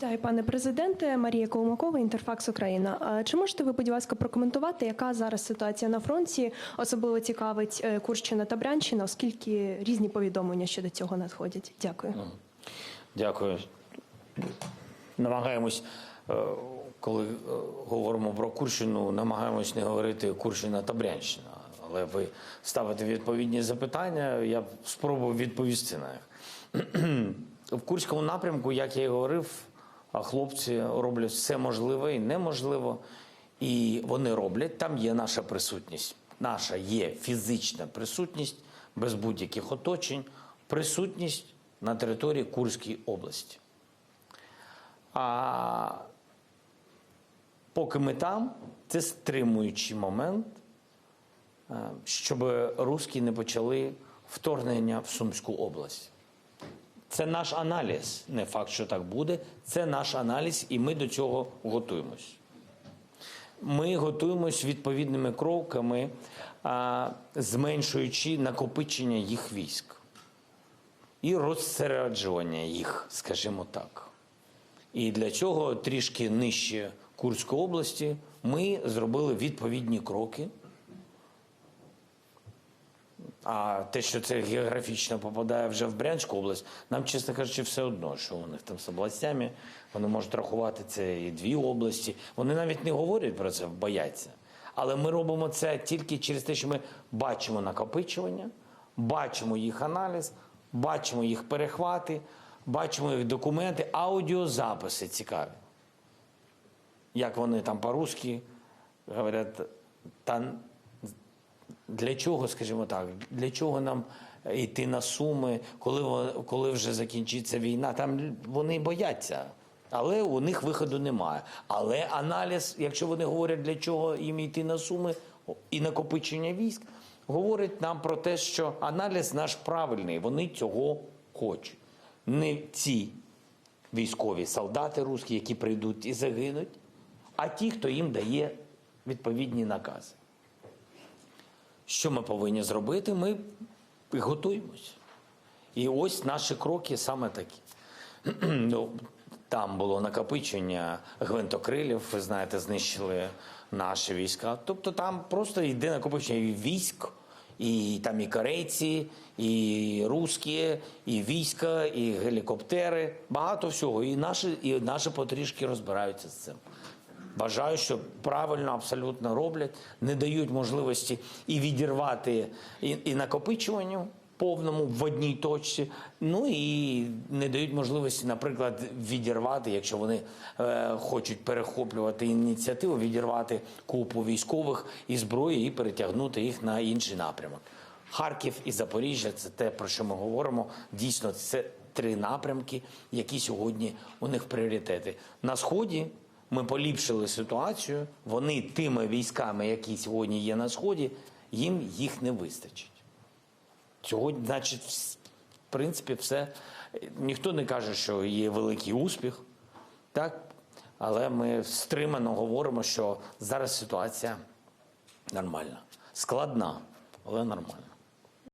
Вітаю, пане президенте. Марія Колмакова, Інтерфакс Україна. Чи можете ви, будь ласка, прокоментувати, яка зараз ситуація на фронті? Особливо цікавить е, Курщина та Брянщина, оскільки різні повідомлення щодо цього надходять. Дякую. Дякую. Намагаємось, е, коли е, говоримо про Курщину, намагаємось не говорити Курщина та Брянщина. Але ви ставите відповідні запитання, я спробую відповісти на них. В Курському напрямку, як я і говорив, а хлопці роблять все можливе і неможливо. І вони роблять, там є наша присутність. Наша є фізична присутність без будь-яких оточень, присутність на території Курської області. А поки ми там, це стримуючий момент, е, щоб русські не почали вторгнення в Сумську область. Це наш аналіз. Не факт, що так буде. Це наш аналіз, і ми до цього готуємось. Ми готуємось відповідними кроками, зменшуючи накопичення їх військ і розсереджування їх, скажімо так. І для цього трішки нижче Курської області ми зробили відповідні кроки. А те, що це географічно попадає вже в Брянську область, нам, чесно кажучи, все одно, що у них там з областями, вони можуть рахувати це і дві області. Вони навіть не говорять про це, бояться. Але ми робимо це тільки через те, що ми бачимо накопичування, бачимо їх аналіз, бачимо їх перехвати, бачимо їх документи, аудіозаписи цікаві. Як вони там по-русски говорять, та для чого, скажімо так, для чого нам йти на суми, коли, коли вже закінчиться війна? Там вони бояться, але у них виходу немає. Але аналіз, якщо вони говорять, для чого їм йти на суми і накопичення військ, говорить нам про те, що аналіз наш правильний, вони цього хочуть. Не ці військові солдати русські, які прийдуть і загинуть, а ті, хто їм дає відповідні накази. Що ми повинні зробити? Ми готуємось. І ось наші кроки саме такі. ну, там було накопичення гвинтокрилів, ви знаєте, знищили наші війська. Тобто там просто йде накопичення військ, і там і корейці, і русські, і війська, і гелікоптери. Багато всього. І наші, і наші потрішки розбираються з цим. Бажаю, що правильно абсолютно роблять, не дають можливості і відірвати і, і накопичуванню повному в одній точці. Ну і не дають можливості, наприклад, відірвати, якщо вони е, хочуть перехоплювати ініціативу, відірвати купу військових і зброї і перетягнути їх на інший напрямок. Харків і Запоріжжя це те, про що ми говоримо. Дійсно, це три напрямки, які сьогодні у них пріоритети. На сході ми поліпшили ситуацію. Вони тими військами, які сьогодні є на сході, їм їх не вистачить. Сьогодні, значить, в принципі, все. Ніхто не каже, що є великий успіх, так? Але ми стримано говоримо, що зараз ситуація нормальна. Складна, але нормальна.